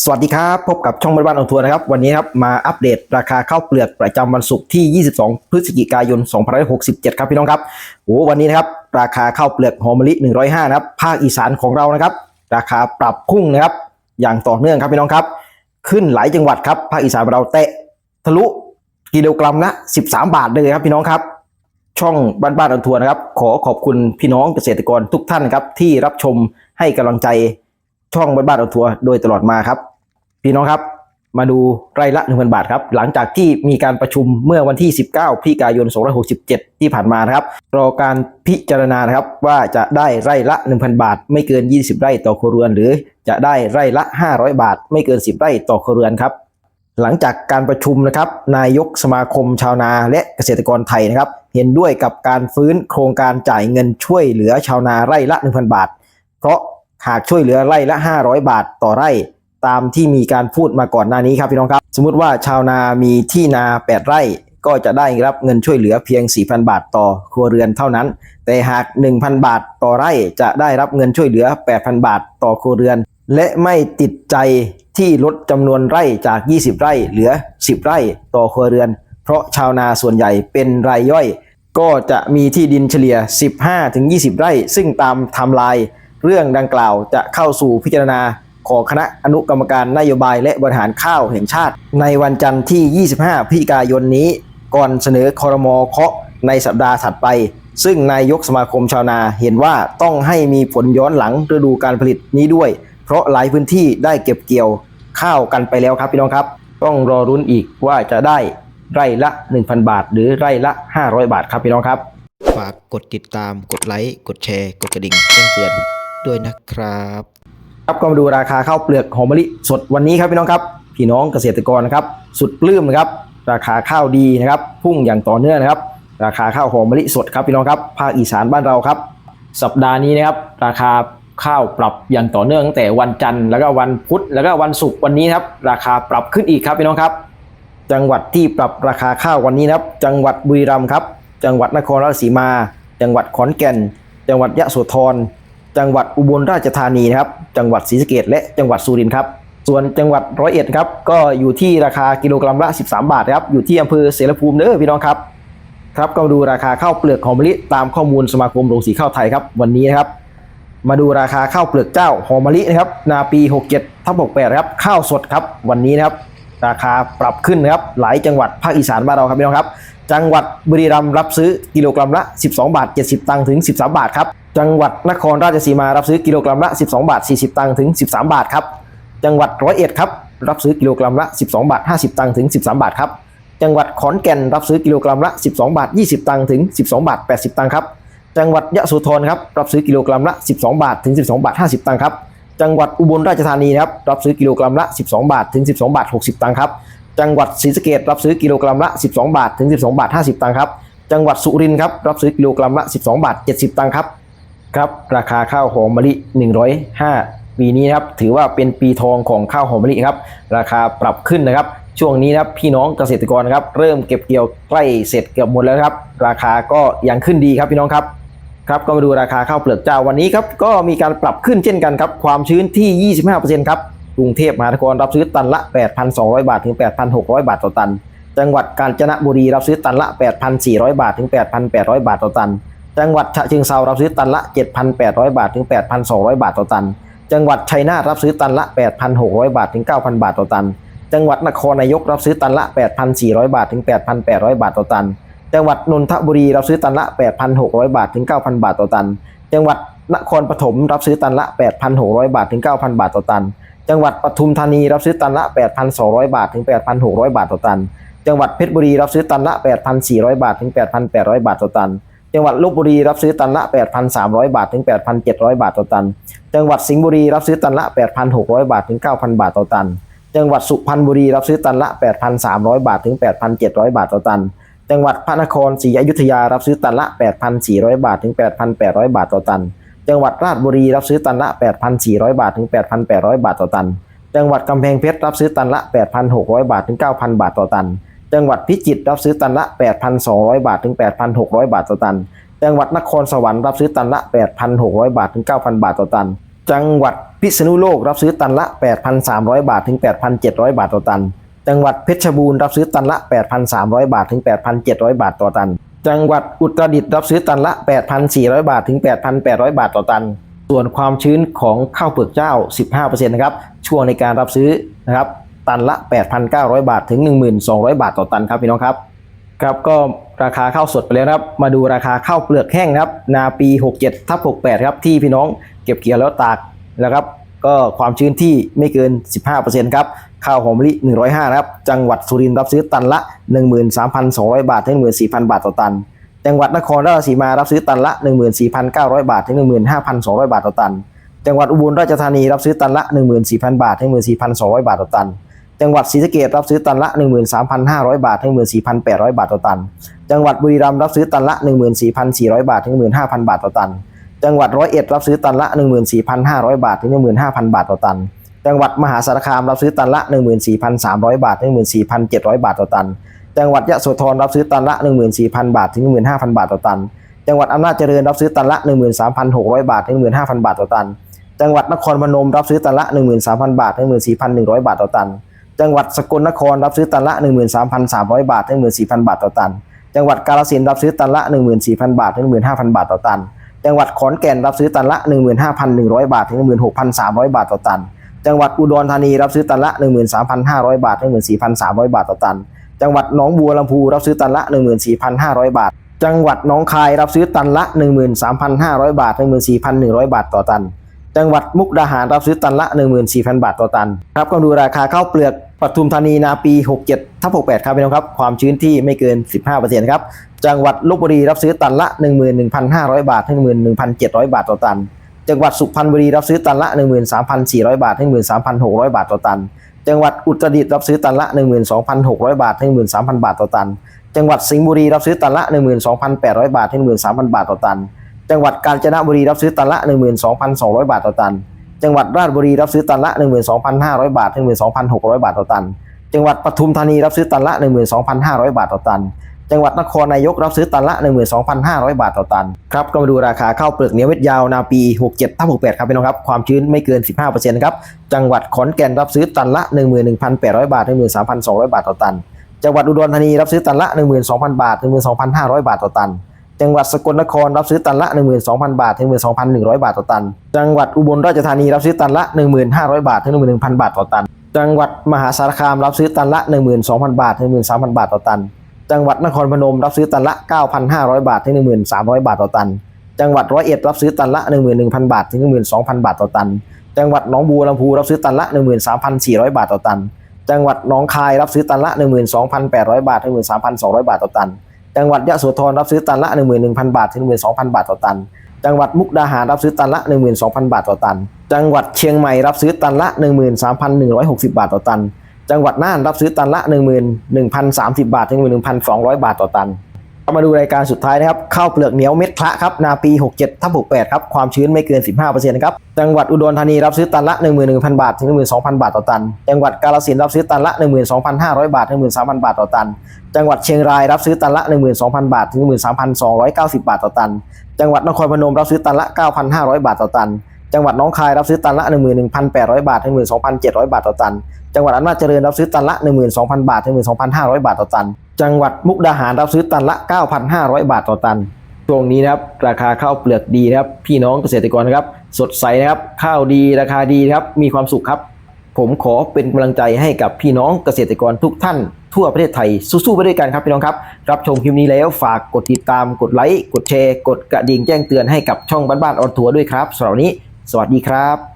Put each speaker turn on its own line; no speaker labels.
สวัสดีครับ พบกับช่องบ้านบ้านออนทัวร์นะครับ วันนี้ครับมาอัปเดตราคาข้าวเปลือกประจำวันศุกร์ที่ 22 พฤศจิกายน 2567 ครับพี่น้องครับโอ้วันนี้นะครับราคาข้าวเปลือกหอมมะลิ 105 นะครับภาคอีสานของเรานะครับ ราคาปรับพุ่งนะครับอย่างต่อเนื่องครับพี่น้องครับ ขึ้นหลายจังหวัดครับภาคอีสานเราแตะทะลุกิโลกรัมละ 13 บาทเลยครับพี่น้องครับ ช่องบ้านบ้านออนทัวร์นะครับ ขอขอบคุณพี่น้องเกษตรกรทุกท่านครับที่รับชมให้กำลังใจ ช่องบ้านบ้านออนทัวร์โดยตลอดมาครับ พี่น้องครับมาดูไร่ละ1,000บาทครับหลังจากที่มีการประชุมเมื่อวันที่ 19พฤศจิกายน 2567 ที่ผ่านมานะครับรอการพิจารณานะครับว่าจะได้ไร่ละ 1,000 บาท ไม่เกิน 20 ไร่ต่อครัวเรือน หรือจะได้ไร่ละ 500 บาท ไม่เกิน 10 ไร่ต่อครัวเรือนครับหลังจากการประชุมนะครับนายกสมาคมชาวนาและเกษตรกรไทยนะครับเห็นด้วยกับการฟื้นโครงการจ่ายเงินช่วยเหลือชาวนาไร่ละ 1,000 บาท เพราะ หากช่วยเหลือไร่ละ 500 บาทต่อไร่ ตามที่มีการพูดมาก่อนหน้านี้ครับพี่น้องครับ สมมติว่าชาวนามีที่นา 8 ไร่ ก็จะได้รับเงินช่วยเหลือเพียง 4,000 บาทต่อครัวเรือนเท่านั้น แต่หาก 1,000 บาทต่อไร่จะได้รับเงินช่วยเหลือ 8,000 บาทต่อครัวเรือน และไม่ติดใจที่ลดจำนวนไร่จาก 20 ไร่เหลือ 10 ไร่ต่อครัวเรือน เพราะชาวนาส่วนใหญ่เป็นรายย่อย ก็จะมีที่ดินเฉลี่ย 15-20 ไร่ ซึ่งตามไทม์ไลน์ เรื่องดังกล่าวจะเข้าสู่พิจารณาของคณะอนุกรรมการนโยบายและบริหารข้าวแห่งชาติ ในวันจันทร์ที่ 25 พฤศจิกายนนี้ ก่อนเสนอคอรมอเคาะในสัปดาห์ถัดไป ซึ่งนายกสมาคมชาวนาเห็นว่าต้องให้มีผลย้อนหลังฤดูการผลิตนี้ด้วย เพราะหลายพื้นที่ได้เก็บเกี่ยวข้าวกันไปแล้วครับพี่น้องครับ ต้องรอรุ้นอีกว่าจะได้ไร่ละ 1,000 บาท หรือไร่ละ 500 บาทครับพี่น้องครับ
ฝากกดติดตาม กดไลค์ กดแชร์ กดกระดิ่งแจ้งเตือน ด้วยนะครับ
ครับก็มาดูราคาข้าวเปลือกหอมมะลิสดวันนี้ครับพี่น้องครับพี่น้องเกษตรกรนะครับ สุดปลื้มนะครับ ราคาข้าวดีนะครับ พุ่งอย่างต่อเนื่องนะครับ ราคาข้าวหอมมะลิสดครับพี่น้องครับภาคอีสานบ้านเราครับ สัปดาห์นี้นะครับ ราคาข้าวปรับอย่างต่อเนื่องตั้งแต่วันจันทร์แล้วก็วันพุธแล้วก็วันศุกร์วันนี้ครับ ราคาปรับขึ้นอีกครับพี่น้องครับ จังหวัดที่ปรับราคาข้าววันนี้นะครับ จังหวัดบุรีรัมย์ครับ จังหวัดนครราชสีมา จังหวัดขอนแก่น จังหวัดยะโสธร จังหวัดอุบลราชธานีนะครับ จังหวัดศรีสะเกษและจังหวัดสุรินทร์ครับ ส่วนจังหวัดร้อยเอ็ดครับ ก็อยู่ที่ราคากิโลกรัมละ 13 บาทครับ อยู่ที่อำเภอเสรภูมิเด้อพี่น้องครับ ครับ ก็มาดูราคาข้าวเปลือกหอมมะลิตามข้อมูลสมาคมโรงสีข้าวไทยครับ วันนี้นะครับ มาดูราคาข้าวเปลือกเจ้าหอมมะลินะครับ นาปี 67ทับ68ครับ ข้าวสดครับ วันนี้นะครับ ราคาปรับขึ้นนะครับ หลายจังหวัดภาคอีสานบ้านเราครับพี่น้องครับ จังหวัดบุรีรัมย์รับซื้อกิโลกรัมละ 12 บาท 70 ตังค์ถึง 13 บาทครับ จังหวัดนครราชสีมารับซื้อกิโลกรัมละ 12 บาท 40 ตังค์ถึง 13 บาทครับ จังหวัดร้อยเอ็ดครับรับซื้อกิโลกรัมละ 12 บาท 50 ตังค์ถึง 13 บาทครับ จังหวัดขอนแก่นรับซื้อกิโลกรัมละ 12 บาท 20 ตังค์ถึง 12 บาท 80 ตังค์ครับ จังหวัดยะโสธรครับรับซื้อกิโลกรัมละ 12 บาทถึง 12 บาท 50 ตังค์ครับ จังหวัดอุบลราชธานีครับรับซื้อกิโลกรัมละ 12 บาทถึง 12 บาท 60 ตังค์ครับ จังหวัดศรีสะเกษรับซื้อกิโลกรัมละ 12 บาทถึง 12 บาท 50 ตังค์ครับ จังหวัดสุรินทร์ครับรับซื้อกิโลกรัมละ 12 บาท 70 ตังค์ครับ ครับราคาข้าวหอมมะลิ 105 ปีนี้นะครับถือว่าเป็นปีทองของข้าวหอมมะลิครับราคาปรับขึ้นนะครับ ช่วงนี้นะครับพี่น้องเกษตรกรครับเริ่มเก็บเกี่ยวใกล้เสร็จเกือบหมดแล้วครับ ราคาก็ยังขึ้นดีครับพี่น้องครับครับก็มาดูราคาข้าวเปลือกเจ้าวันนี้ครับก็มีการปรับขึ้นเช่นกันครับความชื้นที่ 25%ครับกรุงเทพมหานครรับซื้อตันละ 8,200 บาทถึง 8,600 บาทต่อตัน จังหวัดกาญจนบุรีรับซื้อตันละ 8,400 บาทถึง 8,800 บาทต่อตัน จังหวัดฉะเชิงเทรารับซื้อตันละ 7,800 บาทถึง 8,200 บาทต่อตัน จังหวัดชัยนาทรับซื้อตันละ 8,600 บาทถึง 9,000 บาทต่อตัน จังหวัดนครนายกรับซื้อตันละ 8,400 บาทถึง 8,800 บาทต่อตัน จังหวัดนนทบุรีรับซื้อตันละ 8,600 บาทถึง 9,000 บาทต่อตัน จังหวัดนครปฐมรับซื้อตันละ 8,600 บาทถึง 9,000 บาทต่อตัน จังหวัดปทุมธานีรับซื้อตันละ 8,200 บาทถึง 8,600 บาทต่อตัน จังหวัดเพชรบุรีรับซื้อตันละ 8,400 บาทถึง 8,800 บาทต่อตัน จังหวัดลบบุรีรับซื้อตันละ 8,300 บาทถึง 8,700 บาทต่อตัน จังหวัดสิงห์บุรีรับซื้อตันละ 8,600 บาทถึง 9,000 บาทต่อตัน จังหวัดสุพรรณบุรีรับซื้อตันละ 8,300 บาทถึง 8,700 บาทต่อตัน จังหวัดพระนครศรีอยุธยารับซื้อตันละ 8,400 บาทถึง 8,800 บาทต่อตัน จังหวัดราชบุรีรับซื้อตันละ 8,400 บาทถึง 8,800 บาทต่อตัน จังหวัดกำแพงเพชรรับซื้อตันละ 8,600 บาทถึง 9,000 บาทต่อตัน จังหวัดพิจิตรรับซื้อตันละ 8,200 บาทถึง 8,600 บาทต่อตัน จังหวัดนครสวรรค์รับซื้อตันละ 8,600 บาทถึง 9,000 บาทต่อตัน จังหวัดพิษณุโลกรับซื้อตันละ 8,300 บาทถึง 8,700 บาทต่อตัน จังหวัดเพชรบูรณ์รับซื้อตันละ 8,300 บาทถึง 8,700 บาทต่อตัน จังหวัดอุตรดิตถ์รับซื้อตันละ 8,400 บาทถึง 8,800 บาทต่อตัน ส่วนความชื้นของข้าวเปลือกเจ้า 15%นะครับ ช่วงในการรับซื้อนะครับ ตันละ 8,900 บาทถึง 1,200 บาทต่อตันครับพี่น้องครับครับก็ราคาข้าวสดไปแล้วครับ มาดูราคาข้าวเปลือกแห้งครับ นาปี 67ทับ68 ครับที่พี่น้องเก็บเกี่ยวแล้วตากนะครับ ก็ความชื้นที่ไม่เกิน 15%ครับข้าวหอมมะลิ 105ครับ จังหวัดสุรินทร์รับซื้อตันละ 13,200 บาท ถึง 14,000 บาทต่อตัน จังหวัดนครราชสีมารับซื้อตันละ 14,900 บาท ถึง 15,200 บาทต่อตัน จังหวัดอุบลราชธานีรับซื้อตันละ 14,000 บาท ถึง 14,200 บาทต่อตัน จังหวัดศรีสะเกษรับซื้อตันละ 13,500 บาท ถึง 14,800 บาทต่อตัน จังหวัดบุรีรัมย์รับซื้อตันละ 14,400 บาท ถึง 15,000 บาทต่อตัน จังหวัดร้อยเอ็ดรับซื้อตันละ 14,500 บาท ถึง 15,000 บาทต่อตัน จังหวัดมหาสารคามรับซื้อตันละ 14,300 บาท ถึง 14,700 บาทต่อตัน จังหวัดยะโสธรรับซื้อตันละ 14,000 บาท ถึง 15,000 บาทต่อตัน จังหวัดอำนาจเจริญรับซื้อตันละ 13,600 บาท ถึง 15,000 บาทต่อตัน จังหวัดนครพนมรับซื้อตันละ 13,000 บาท ถึง 14,100 บาทต่อตัน จังหวัดสกลนครรับซื้อตันละ 13,300 บาท ถึง 14,000 บาทต่อตัน จังหวัดกาฬสินธุ์รับซื้อตันละ 14,000 บาท ถึง 15,000 บาทต่อตัน จังหวัดขอนแก่นรับซื้อตันละ 15,100 บาท ถึง 16,300 บาทต่อตัน จังหวัดอุดรธานีรับซื้อตันละ 13,500 บาท ถึง 14,300 บาทต่อตัน จังหวัดหนองบัวลำพูรับซื้อตันละ 14,500 บาท จังหวัดหนองคายรับซื้อตันละ 13,500 บาท ถึง 14,100 บาทต่อตัน จังหวัดมุกดาหารรับซื้อตันละ 14,000 บาทต่อตันครับก็ดูราคาข้าวเปลือกปทุมธานีนาปี 67ทับ68 ครับพี่น้องครับ ความชื้นที่ไม่เกิน 15%ครับ จังหวัดลบบุรีรับซื้อตันละ 11,500 บาท ถึง 11,700 บาทต่อตัน จังหวัดสุพรรณบุรีรับซื้อตันละ 13,400 บาท ถึง 13,600 บาทต่อตัน จังหวัดอุตรดิตถ์รับซื้อตันละ 12,600 บาท ถึง 13,000 บาทต่อตัน จังหวัดสิงห์บุรีรับซื้อตันละ 12,800 บาท ถึง 13,000 บาทต่อตัน จังหวัดกาญจนบุรีรับซื้อตันละ 12,200 บาทต่อตัน จังหวัดราชบุรีรับซื้อตันละ 12,500 บาทถึง12,600 บาทต่อตัน จังหวัดปทุมธานีรับซื้อตันละ 12,500 บาทต่อตัน จังหวัดนครนายกรับซื้อตันละ 12,500 บาทต่อตัน ครับ ก็มาดูราคาข้าวเปลือกเหนียวเม็ดยาวนาปี 67ทับ68 ครับพี่น้องครับ ความชื้นไม่เกิน 15%ครับ จังหวัดขอนแก่นรับซื้อตันละ 11,800 บาทถึง13,200 บาทต่อตัน จังหวัดอุดรธานีรับซื้อตันละ 12,000 บาทถึง12,500 บาทต่อตัน จังหวัดสกลนครรับซื้อตันละ 12,000 บาทถึง12,100 บาทต่อตัน จังหวัดอุบลราชธานีรับซื้อตันละ 1500 บาทถึง11,000 บาทต่อตัน จังหวัดมหาสารคามรับซื้อตันละ 12,000 บาทถึง13,000 บาทต่อตัน จังหวัดนครพนมรับซื้อตันละ 9,500 บาทถึง13,000บาทต่อตัน จังหวัดร้อยเอ็ดรับซื้อตันละ 11,000 บาทถึง12,000 บาทต่อตัน จังหวัดหนองบัวลำพูรับซื้อตันละ 13,400 บาทต่อตัน จังหวัดหนองคายรับซื้อตันละ 12,800 บาทถึง13,200 บาทต่อตัน จังหวัดยะโสธรรับซื้อตันละ 11,000 บาทถึง12,000 บาทต่อตัน จังหวัดมุกดาหารรับซื้อตันละ 12,000 บาทต่อตัน จังหวัดเชียงใหม่รับซื้อตันละ 13,160 บาทต่อตัน จังหวัดน่านรับซื้อตันละ 11,030 บาทถึง11,200 บาทต่อตัน เรามาดูรายการสุดท้ายนะครับข้าวเปลือกเหนียวเม็ดคละครับนาปี 67ทับ68ครับความชื้นไม่เกิน 15%ครับจังหวัดอุดรธานีรับซื้อตันละ 11,000 บาท ถึง 12,000 บาทต่อตัน จังหวัดกาฬสินธุ์รับซื้อตันละ 12,500 บาท ถึง 13,000 บาทต่อตัน จังหวัดเชียงรายรับซื้อตันละ 12,000 บาท ถึง 13,290 บาทต่อตัน จังหวัดนครพนมรับซื้อตันละ 9,500 บาทต่อตัน จังหวัดน้องคายรับซื้อตันละ 11,800 บาท ถึง 12,700 บาทต่อตัน จังหวัดอำนาจเจริญรับซื้อตันละ 12,000 บาท ถึง 12,500 บาทต่อตัน จังหวัดมุกดาหารรับซื้อตันละ 9,500 บาทต่อตันช่วงนี้นะครับราคาข้าวเปลือกดีนะครับ พี่น้องเกษตรกรนะครับ สดใสนะครับ ข้าวดีราคาดีครับ มีความสุขครับ ผมขอเป็นกำลังใจให้กับพี่น้องเกษตรกรทุกท่าน ทั่วประเทศไทยสู้ๆไปด้วยกันครับพี่น้องครับ รับชมคลิปนี้แล้วฝากกดติดตามกดไลค์กดแชร์ กดกระดิ่งแจ้งเตือนให้กับช่องบ้านๆออนทัวร์ด้วยครับสำหรับนี้ สวัสดีครับ